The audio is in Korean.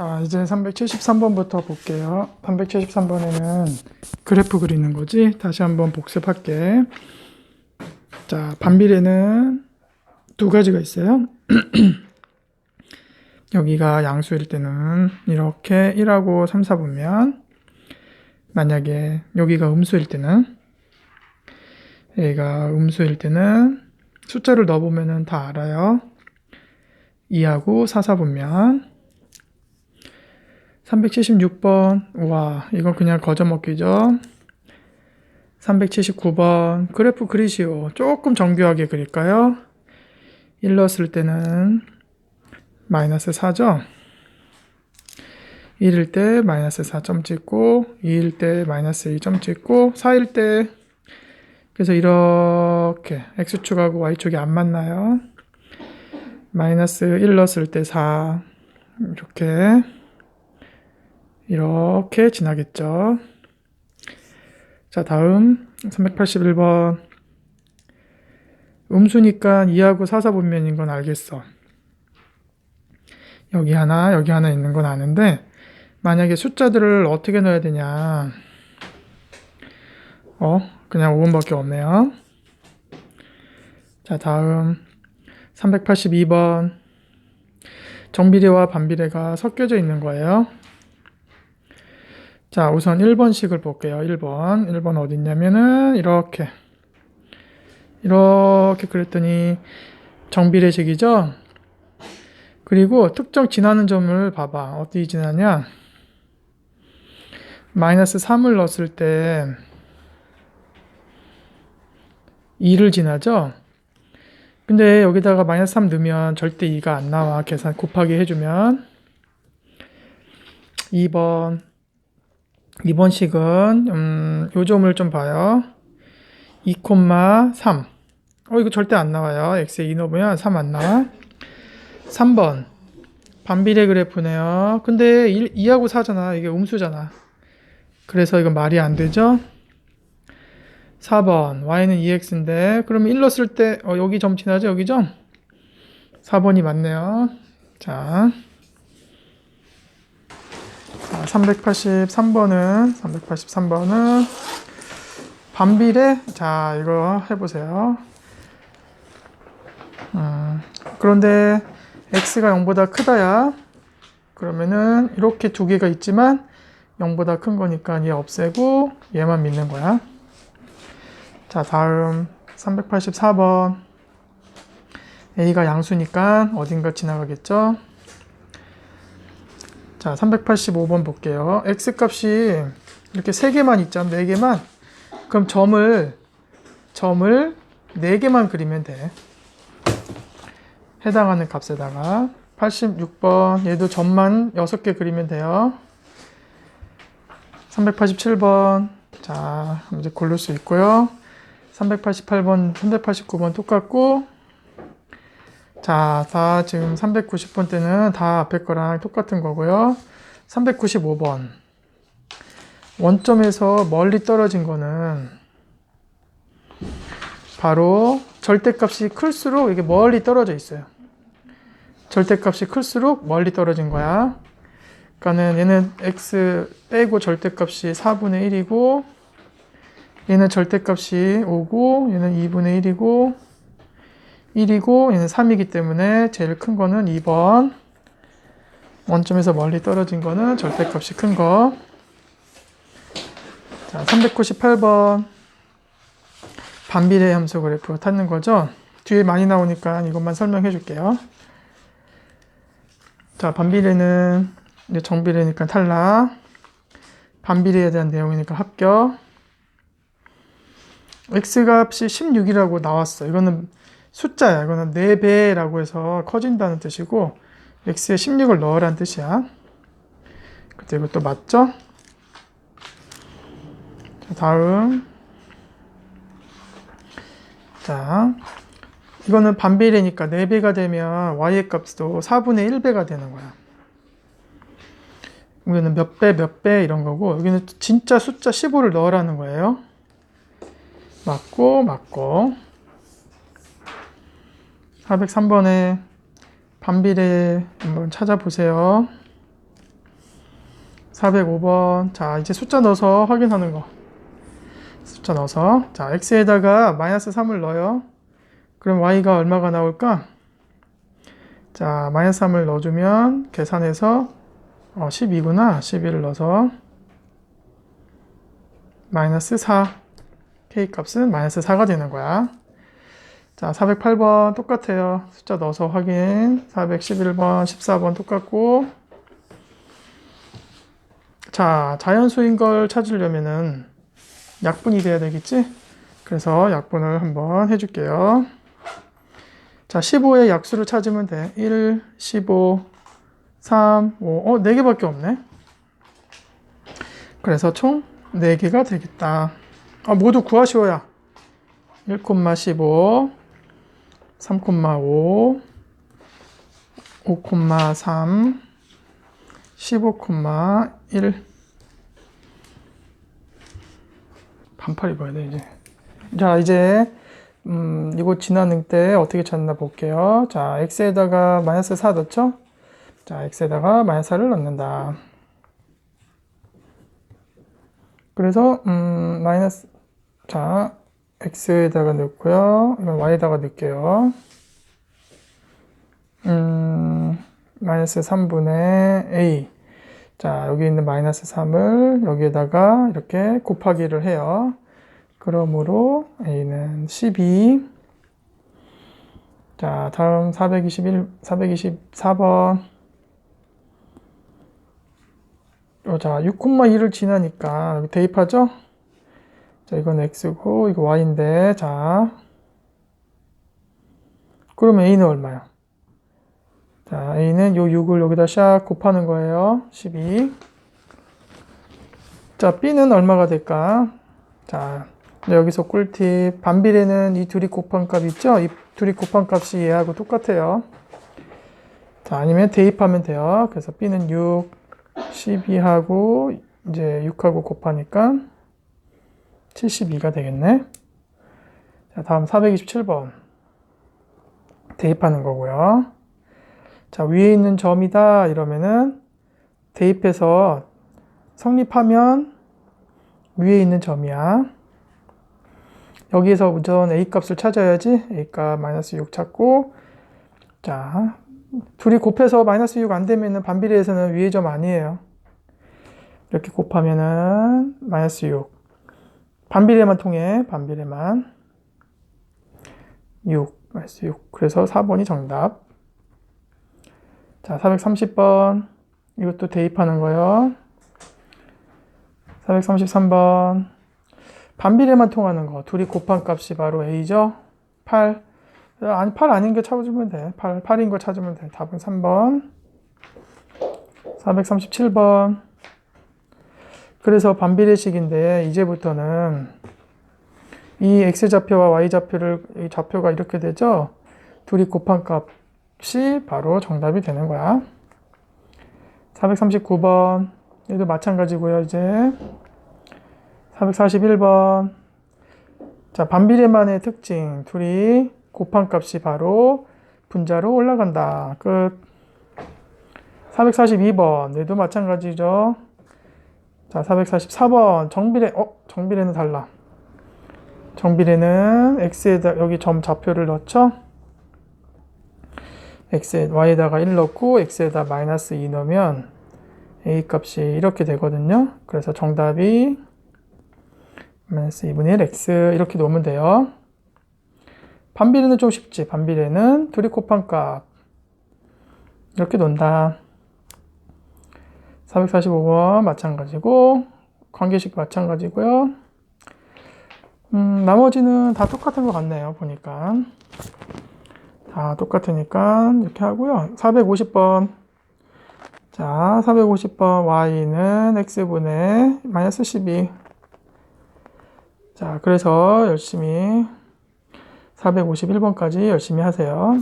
자, 이제 373번부터 볼게요. 373번에는 그래프 그리는 거지. 다시 한번 복습할게. 자, 반비례는 두 가지가 있어요. 여기가 양수일 때는 이렇게 1하고 3, 4 보면 만약에 여기가 음수일 때는 얘가 음수일 때는 숫자를 넣어보면 다 알아요. 2하고 4, 4 보면 376번. 와 이건 그냥 거저먹기죠? 379번. 그래프 그리시오. 조금 정교하게 그릴까요? 1 넣었을 때는 마이너스 4죠 1일 때 마이너스 4점 찍고 2일 때 마이너스 2점 찍고 4일 때. 그래서 이렇게 x축하고 y축이 안 만나요? 마이너스 1 넣었을 때 4 이렇게 이렇게 지나겠죠. 자, 다음 381번. 음수니까 2하고 4, 4분면인 건 알겠어. 여기 하나, 여기 하나 있는 건 아는데, 만약에 숫자들을 어떻게 넣어야 되냐. 어, 그냥 5번밖에 없네요. 자, 다음 382번. 정비례와 반비례가 섞여져 있는 거예요. 자, 우선 1번식을 볼게요. 1번. 1번 어디 있냐면은 이렇게 이렇게 그랬더니 정비례식이죠. 그리고 특정 지나는 점을 봐봐. 어디 지나냐? 마이너스 3을 넣었을 때 2를 지나죠? 근데 여기다가 마이너스 3 넣으면 절대 2가 안 나와. 계산 곱하기 해주면 2번 이번 식은 음, 요 점을 좀 봐요. 2,3 어, 이거 절대 안 나와요. x에 2 넣으면 3 안 나와. 3번 반비례 그래프네요. 근데 1, 2하고 4잖아. 이게 음수잖아. 그래서 이건 말이 안 되죠. 4번 y는 2x인데 그러면 1 넣었을 때 어, 여기 점 지나죠? 여기 점? 4번이 맞네요. 자 383번은 383번은 반비례 자 이거 해보세요. 음, 그런데 x가 0보다 크다야 그러면은 이렇게 두 개가 있지만 0보다 큰 거니까 얘 없애고 얘만 믿는 거야. 자 다음 384번 a가 양수니까 어딘가 지나가겠죠. 자, 385번 볼게요. x 값이 이렇게 3개만 있잖아. 4개만. 그럼 점을 점을 4개만 그리면 돼. 해당하는 값에다가 86번 얘도 점만 6개 그리면 돼요. 387번 자, 이제 고를 수 있고요. 388번, 389번 똑같고 자, 다 지금 390번 때는 다 앞에 거랑 똑같은 거고요. 395번. 원점에서 멀리 떨어진 거는 바로 절대값이 클수록 이게 멀리 떨어져 있어요. 절대값이 클수록 멀리 떨어진 거야. 그러니까는 얘는 x 빼고 절대값이 4분의 1이고 얘는 절대값이 5고 얘는 2분의 1이고 1이고 얘는 3이기 때문에 제일 큰 거는 2번. 원점에서 멀리 떨어진 거는 절대값이 큰 거. 자, 398번. 반비례 함수 그래프 찾는 거죠. 뒤에 많이 나오니까 이것만 설명해 줄게요. 자, 반비례는 이제 정비례니까 탈락. 반비례에 대한 내용이니까 합격. x값이 16이라고 나왔어. 이거는 숫자야. 이거는 4배라고 해서 커진다는 뜻이고 x에 16을 넣으라는 뜻이야. 그때 이것도 맞죠? 자, 다음 자 이거는 반비례니까 4배가 되면 y의 값도 4분의 1배가 되는 거야. 여기는 몇 배, 몇 배 이런 거고 여기는 진짜 숫자 15를 넣으라는 거예요. 맞고 맞고 403번에 반비례 한번 찾아보세요. 405번. 자, 이제 숫자 넣어서 확인하는 거. 숫자 넣어서. 자, x에다가 마이너스 3을 넣어요. 그럼 y가 얼마가 나올까? 자, 마이너스 3을 넣어주면 계산해서 어, 12구나. 12를 넣어서 마이너스 4. k 값은 마이너스 4가 되는 거야. 자, 408번 똑같아요. 숫자 넣어서 확인. 411번, 14번 똑같고. 자, 자연수인 걸 찾으려면은 약분이 돼야 되겠지? 그래서 약분을 한번 해줄게요. 자, 15의 약수를 찾으면 돼. 1, 15, 3, 5. 어, 4개밖에 없네. 그래서 총 4개가 되겠다. 아, 모두 구하시오야. 1,15, 3,5, 5,3, 15,1. 반팔 입어야 돼, 이제. 자, 이제, 음, 이거 지나는 때 어떻게 찾나 볼게요. 자, x에다가 마이너스 4 넣죠? 자, x에다가 마이너스 4를 넣는다. 그래서, 음, 마이너스, 자, x에다가 넣고요. 이건 y에다가 넣을게요. 음, 마이너스 3분의 a. 자, 여기 있는 마이너스 3을 여기에다가 이렇게 곱하기를 해요. 그러므로 a는 12. 자, 다음 421, 424번. 어, 자, 6,2를 지나니까 여기 대입하죠? 자, 이건 x고, 이거 y인데, 자. 그러면 a는 얼마야? 자, a는 요 6을 여기다 샥 곱하는 거예요. 12. 자, b는 얼마가 될까? 자, 여기서 꿀팁. 반비례는 이 둘이 곱한 값 있죠? 이 둘이 곱한 값이 얘하고 똑같아요. 자, 아니면 대입하면 돼요. 그래서 b는 6, 12하고, 이제 6하고 곱하니까 72가 되겠네. 자, 다음 427번. 대입하는 거고요. 자, 위에 있는 점이다 이러면은 대입해서 성립하면 위에 있는 점이야. 여기에서 우선 a 값을 찾아야지. a 값 마이너스 6 찾고 자, 둘이 곱해서 마이너스 6 안 되면은 반비례에서는 위의 점 아니에요. 이렇게 곱하면은 마이너스 6. 반비례만 통해. 반비례만. 6. 마이너스 6. 그래서 4번이 정답. 자, 430번. 이것도 대입하는 거요. 433번. 반비례만 통하는 거. 둘이 곱한 값이 바로 A죠. 8. 아니, 8 아닌 게 찾으면 돼. 8, 8인 거 찾으면 돼. 답은 3번. 437번. 그래서 반비례식인데, 이제부터는 이 X좌표와 Y좌표를, 이 좌표가 이렇게 되죠? 둘이 곱한 값이 바로 정답이 되는 거야. 439번. 얘도 마찬가지고요, 이제. 441번. 자, 반비례만의 특징. 둘이 곱한 값이 바로 분자로 올라간다. 끝. 442번. 얘도 마찬가지죠. 자, 444번. 정비례, 어, 정비례는 달라. 정비례는 x에다 여기 점 좌표를 넣죠. x에 y에다가 1 넣고 x에다 마이너스 2 넣으면 a 값이 이렇게 되거든요. 그래서 정답이 마이너스 2분의 1 x 이렇게 놓으면 돼요. 반비례는 좀 쉽지. 반비례는 둘이 곱한 값 이렇게 논다. 445번 마찬가지고 관계식 마찬가지고요. 음, 나머지는 다 똑같은 것 같네요. 보니까 다 똑같으니까 이렇게 하고요. 450번 자, 450번 y는 x분의 마이너스 12 자, 그래서 열심히 451번까지 열심히 하세요.